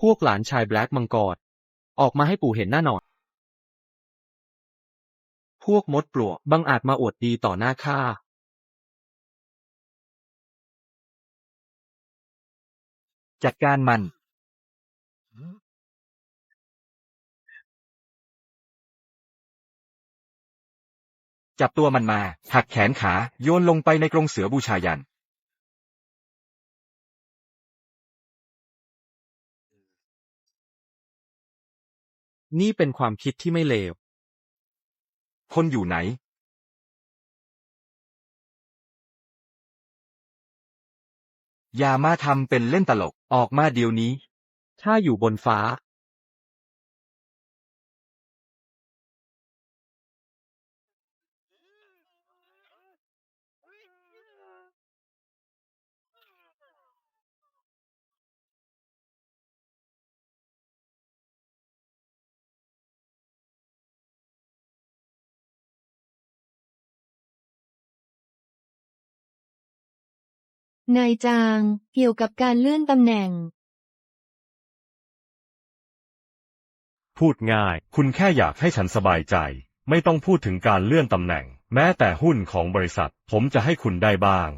พวกหลานชายแบล็กมังกรออกมาให้ปู่เห็นหน้าหน่อย พวกมดปลวกบังอาจมาอวดดีต่อหน้าข้า จัดการมัน จับตัวมันมา หักแขนขา โยนลงไปในกรงเสือบูชายัน นี่เป็นความคิดที่ไม่เลว คนอยู่ไหนอย่ามาทำเป็นเล่นตลกออกมาเดี๋ยวนี้ ถ้าอยู่บนฟ้า นายจาง เกี่ยวกับการเลื่อนตำแหน่ง พูดง่าย คุณแค่อยากให้ฉันสบายใจ ไม่ต้องพูดถึงการเลื่อนตำแหน่ง แม้แต่หุ้นของบริษัท ผมจะให้คุณได้บ้าง